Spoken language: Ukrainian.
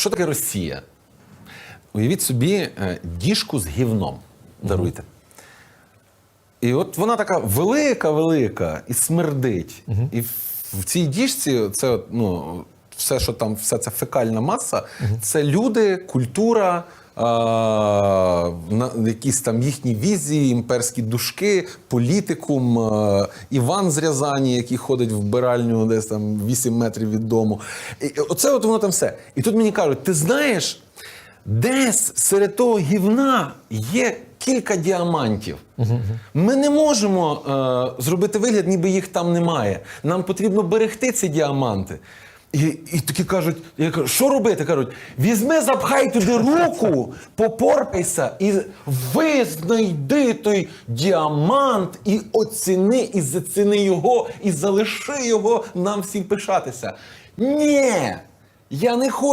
Що таке Росія? Уявіть собі е, діжку з гівном. Даруйте. І от вона така велика, велика і смердить. І в, цій діжці це ну, все, що там, вся ця фекальна маса, це люди, культура, на, якісь там їхні візії, імперські душки, політикум, Іван з Рязані, який ходить в вбиральню десь там 8 метрів від дому. І, оце от воно там все. І тут мені кажуть: ти знаєш, десь серед того гівна є кілька діамантів. Ми не можемо е, зробити вигляд, ніби їх там немає. Нам потрібно берегти ці діаманти. І, і такі кажуть, я кажу, що робити? Кажуть, візьми, запхай туди руку, попорпайся і визнайди той діамант і оціни, і заціни його, і залиши його нам всім пишатися. Ні! Я не хочу.